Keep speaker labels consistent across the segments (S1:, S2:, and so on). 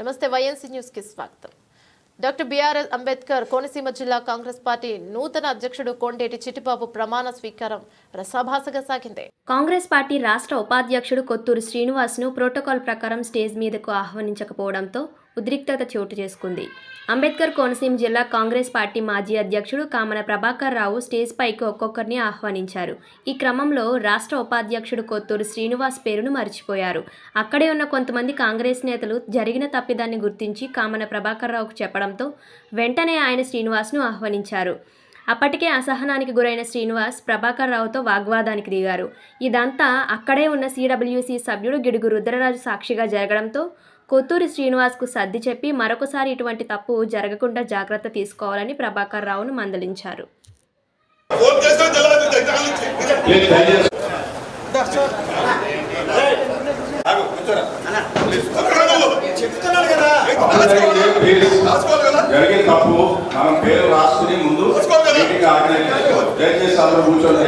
S1: నమస్తే వైఎన్సీ న్యూస్కి స్వాగతం. డాక్టర్ బిఆర్ఎస్ అంబేద్కర్ కోనసీమ జిల్లా కాంగ్రెస్ పార్టీ నూతన అధ్యక్షుడు కొండేటి చిట్టిబాబు ప్రమాణ స్వీకారం రసాభాసగా సాగింది.
S2: కాంగ్రెస్ పార్టీ రాష్ట్ర ఉపాధ్యక్షుడు కొత్తూరు శ్రీనివాస్ను ప్రోటోకాల్ ప్రకారం స్టేజ్ మీదకు ఆహ్వానించకపోవడంతో ఉద్రిక్తత చోటు చేసుకుంది. అంబేద్కర్ కోనసీమ జిల్లా కాంగ్రెస్ పార్టీ మాజీ అధ్యక్షుడు కామన ప్రభాకర్ రావు స్టేజ్ పైకి ఒక్కొక్కరిని ఆహ్వానించారు. ఈ క్రమంలో రాష్ట్ర ఉపాధ్యక్షుడు కొత్తూరు శ్రీనివాస్ పేరును మర్చిపోయారు. అక్కడే ఉన్న కొంతమంది కాంగ్రెస్ నేతలు జరిగిన తప్పిదాన్ని గుర్తించి కామన ప్రభాకర్ రావుకు చెప్పడంతో వెంటనే ఆయన శ్రీనివాస్ను ఆహ్వానించారు. అప్పటికే అసహనానికి గురైన శ్రీనివాస్ ప్రభాకర్ రావుతో వాగ్వాదానికి దిగారు. ఇదంతా అక్కడే ఉన్న సిడబ్ల్యూసీ సభ్యుడు గిడుగు రుద్రరాజు సాక్షిగా జరగడంతో కొత్తూరి శ్రీనివాస్కు సర్ది చెప్పి మరొకసారి ఇటువంటి తప్పు జరగకుండా జాగ్రత్త తీసుకోవాలని ప్రభాకర్ రావును మందలించారు?
S3: జరిగిన తప్పు మనం పేరు రాసుకుని ముందు. దయచేసి అందరూ కూర్చోండి.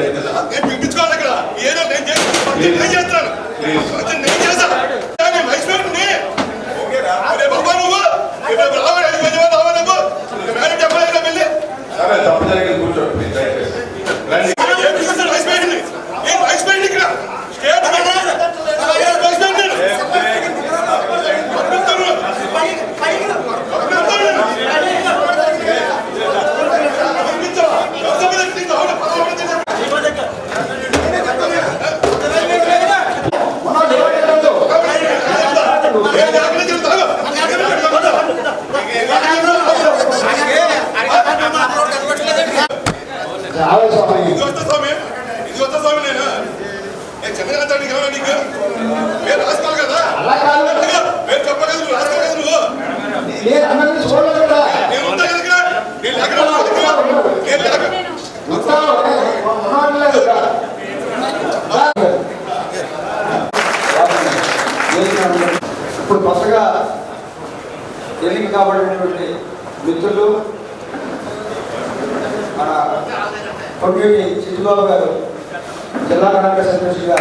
S4: Yeah. ఇది వస్తా స్వామి. ఇది వస్తా స్వామి నేను. నేను అంటాను నీకు ఏమన్నా నీకు? మీరు రాసుకోవాలి కదా. మీరు చెప్పగలరు నువ్వు రాసుకోవాలి కదా నువ్వు.
S5: నేను అన్నది చూడలేదు కదా.
S4: నేను ఉంటా కదా నేను ఇక్కడ. నేను
S5: కదా. ఇప్పుడు కొత్తగా ఎన్నిక కాబడినటువంటి మిత్రులు మన కొట్టేటి చిట్టుబాబు గారు. జిల్లా కాంగ్రెస్ అధ్యక్షుడిగా